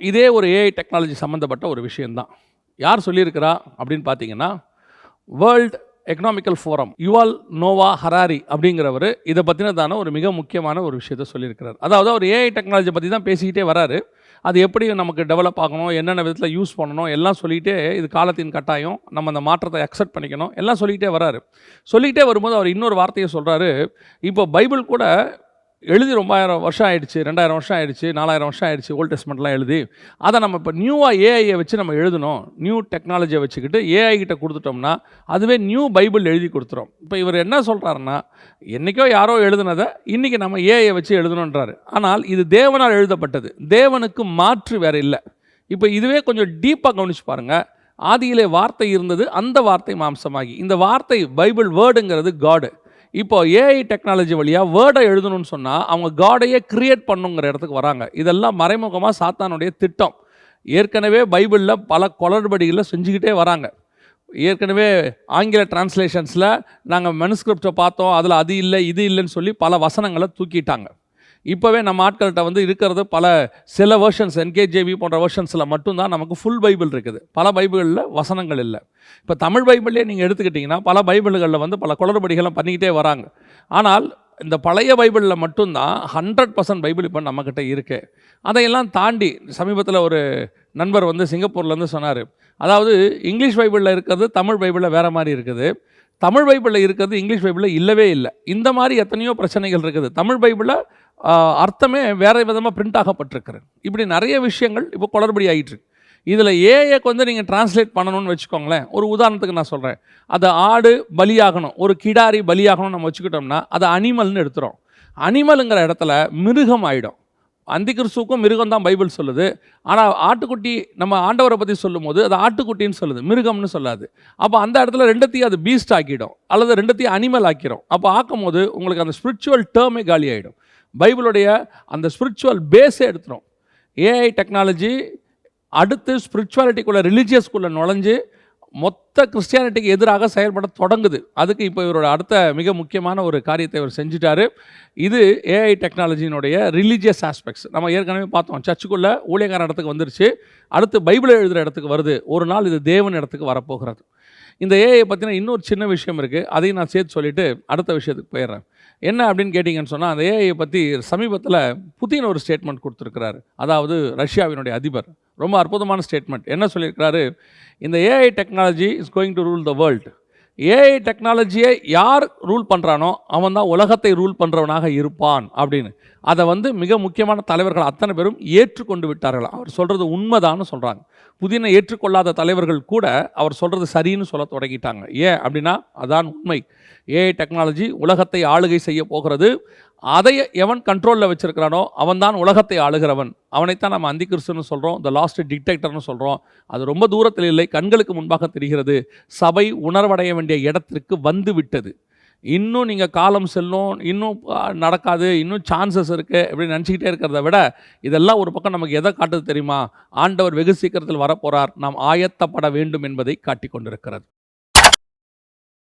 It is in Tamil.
இதே ஒரு ஏஐ டெக்னாலஜி சம்மந்தப்பட்ட ஒரு விஷயந்தான் யார் சொல்லியிருக்கிறா அப்படின்னு பார்த்தீங்கன்னா world economical forum Yuval Noah Harari அப்படிங்கிறவர் இதை பற்றினதான ஒரு மிக முக்கியமான ஒரு விஷயத்த சொல்லியிருக்கிறார். அதாவது அவர் ஏஐ டெக்னாலஜி பற்றி தான் பேசிக்கிட்டே வராரு. அது எப்படி நமக்கு டெவலப் ஆகணும் என்னென்ன விதத்தில் யூஸ் பண்ணணும் எல்லாம் சொல்லிகிட்டே இது காலத்தின் கட்டாயம் நம்ம அந்த மாற்றத்தை அக்செப்ட் பண்ணிக்கணும் எல்லாம் சொல்லிக்கிட்டே வராரு. சொல்லிக்கிட்டே வரும்போது அவர் இன்னொரு வார்த்தையை சொல்கிறாரு இப்போ பைபிள் கூட எழுதி ரொம்பாயிரம் வருஷம் ஆயிடுச்சு ரெண்டாயிரம் வருஷம் ஆயிடுச்சு நாலாயிரம் வருஷம் ஆயிடுச்சு ஓல்ட் டெஸ்ட்மெண்ட்லாம் எழுதி அதை நம்ம இப்போ நியூவாக ஏஐயை வச்சு நம்ம எழுதணும். நியூ டெக்னாலஜியை வச்சுக்கிட்டு ஏஐ கிட்ட கொடுத்துட்டோம்னா அதுவே நியூ பைபிள் எழுதி கொடுத்துரும். இப்போ இவர் என்ன சொல்கிறாருன்னா என்றைக்கோ யாரோ எழுதுனதை இன்றைக்கி நம்ம ஏஐயை வச்சு எழுதணுன்றாரு ஆனால் இது தேவனால் எழுதப்பட்டது. தேவனுக்கு மாற்று வேறு இல்லை. இப்போ இதுவே கொஞ்சம் டீப்பாக கவனிச்சு பாருங்கள் ஆதியிலே வார்த்தை இருந்தது அந்த வார்த்தை மாம்சமாகி. இந்த வார்த்தை பைபிள் வேர்டுங்கிறது காடு இப்போ ஏஐ டெக்னாலஜி வழியாக வேர்டை எழுதணும்னு சொன்னால் அவங்க காடையே கிரியேட் பண்ணுங்கிற இடத்துக்கு வராங்க. இதெல்லாம் மறைமுகமாக சாத்தானுடைய திட்டம். ஏற்கனவே பைபிளில் பல குளறுபடிகளை செஞ்சுக்கிட்டே வராங்க. ஏற்கனவே ஆங்கில டிரான்ஸ்லேஷன்ஸில் நாங்கள் மெனுஸ்கிரிப்டை பார்த்தோம் அதில் அது இல்லை இது இல்லைன்னு சொல்லி பல வசனங்களை தூக்கிட்டாங்க. இப்போவே நம்ம ஆட்கள்கிட்ட வந்து இருக்கிறது பல சில வேர்ஷன்ஸ் என்கேஜேவி போன்ற வேர்ஷன்ஸில் மட்டும்தான் நமக்கு ஃபுல் பைபிள் இருக்குது. பல பைபிளில் வசனங்கள் இல்லை. இப்போ தமிழ் பைபிள்லேயே நீங்கள் எடுத்துக்கிட்டிங்கன்னா பல பைபிள்களில் வந்து பல குளறுபடிகளும் பண்ணிக்கிட்டே வராங்க. ஆனால் இந்த பழைய பைபிளில் மட்டும்தான் ஹண்ட்ரட் பர்சன்ட் பைபிள் இப்போ நம்மக்கிட்ட இருக்கு. அதையெல்லாம் தாண்டி சமீபத்தில் ஒரு நண்பர் வந்து சிங்கப்பூர்லேருந்து சொன்னார். அதாவது இங்கிலீஷ் பைபிளில் இருக்கிறது தமிழ் பைபிளில் வேறு மாதிரி இருக்குது. தமிழ் பைபிளில் இருக்கிறது இங்கிலீஷ் பைபிளில் இல்லவே இல்லை. இந்த மாதிரி எத்தனையோ பிரச்சனைகள் இருக்குது. தமிழ் பைபிளில் அர்த்தமே வேறு விதமாக பிரிண்ட் ஆகப்பட்டிருக்கிறது. இப்படி நிறைய விஷயங்கள் இப்போ குளறுபடி ஆகிட்டுருக்கு இதில் ஏஐக்கு வந்து நீங்கள் டிரான்ஸ்லேட் பண்ணணும்னு வச்சுக்கோங்களேன். ஒரு உதாரணத்துக்கு நான் சொல்கிறேன் அது ஆடு பலியாகணும் ஒரு கிடாரி பலியாகணும்னு நம்ம வச்சுக்கிட்டோம்னா அதை அனிமல்னு எடுத்துகிறோம் அனிமலுங்கிற இடத்துல மிருகம் ஆகிடும் அந்திகிறிஸ்துக்கும் மிருகம் தான் பைபிள் சொல்லுது. ஆனால் ஆட்டுக்குட்டி நம்ம ஆண்டவரை பற்றி சொல்லும்போது அது ஆட்டுக்குட்டின்னு சொல்லுது மிருகம்னு சொல்லாது. அப்போ அந்த இடத்துல ரெண்டத்தையும் அது பீஸ்ட் ஆக்கிடும் அல்லது ரெண்டத்தையும் அனிமல் ஆக்கிடும் அப்போ ஆக்கும் போது உங்களுக்கு அந்த ஸ்பிரிச்சுவல் டேர்மே காலி ஆகிடும் பைபிளுடைய அந்த ஸ்பிரிச்சுவல் பேஸே எடுத்துரும். ஏஐ டெக்னாலஜி அடுத்து ஸ்பிரிச்சுவாலிட்டிக்குள்ளே ரிலீஜியஸ்குள்ளே நுழைஞ்சு மொத்த கிறிஸ்டியானிட்டிக்கு எதிராக செயல்பட தொடங்குது. அதுக்கு இப்போ இவரோட அடுத்த மிக முக்கியமான ஒரு காரியத்தை இவர் செஞ்சுட்டாரு. இது ஏஐ டெக்னாலஜியினுடைய ரிலீஜியஸ் ஆஸ்பெக்ட்ஸ் நம்ம ஏற்கனவே பார்த்தோம் சர்ச்சுக்குள்ளே ஊழியக்கார இடத்துக்கு வந்துருச்சு. அடுத்து பைபிள் எழுதுகிற இடத்துக்கு வருது. ஒரு நாள் இது தேவன் இடத்துக்கு வரப்போகிறது. இந்த ஏஐ பற்றின இன்னொரு சின்ன விஷயம் இருக்குது அதையும் நான் சேர்த்து சொல்லிவிட்டு அடுத்த விஷயத்துக்கு போயிடுறேன். என்ன அப்படின்னு கேட்டிங்கன்னு சொன்னால் அந்த ஏஐ பற்றி சமீபத்தில் புதின் ஒரு ஸ்டேட்மெண்ட் கொடுத்துருக்கிறாரு. அதாவது ரஷ்யாவினுடைய அதிபர். ரொம்ப அற்புதமான ஸ்டேட்மெண்ட் என்ன சொல்லியிருக்கிறாரு? இந்த AI technology is going to rule the world AI டெக்னாலஜியை யார் ரூல் பண்ணுறானோ அவன் தான் உலகத்தை ரூல் பண்ணுறவனாக இருப்பான் அப்படின்னு. அதை வந்து மிக முக்கியமான தலைவர்கள் அத்தனை பேரும் ஏற்றுக்கொண்டு விட்டார்கள். அவர் சொல்கிறது உண்மைதான்னு சொல்கிறாங்க புதின ஏற்றுக்கொள்ளாத தலைவர்கள் கூட அவர் சொல்கிறது சரின்னு சொல்ல தொடங்கிட்டாங்க. ஏன் அப்படின்னா அதான் உண்மை. ஏஐ டெக்னாலஜி உலகத்தை ஆளுகை செய்ய போகிறது. அதை எவன் கண்ட்ரோலில் வச்சுருக்கிறானோ அவன் தான் உலகத்தை ஆளுகிறவன். அவனைத்தான் நம்ம அந்திகிறிஸ்துன்னு சொல்கிறோம் த லாஸ்ட் டிக்டேக்டர்னு சொல்கிறோம் அது ரொம்ப தூரத்தில் இல்லை கண்களுக்கு முன்பாக தெரிகிறது. சபை உணர்வடைய வேண்டிய இடத்திற்கு வந்து விட்டது. இன்னும் நீங்கள் காலம் செல்லும் இன்னும் நடக்காது இன்னும் சான்சஸ் இருக்குது அப்படின்னு நினச்சிக்கிட்டே இருக்கிறத விட இதெல்லாம் ஒரு பக்கம் நமக்கு எதை காட்டுது தெரியுமா? ஆண்டவர் வெகு சீக்கிரத்தில் வரப்போகிறார் நாம் ஆயத்தப்பட வேண்டும் என்பதை காட்டி கொண்டிருக்கிறது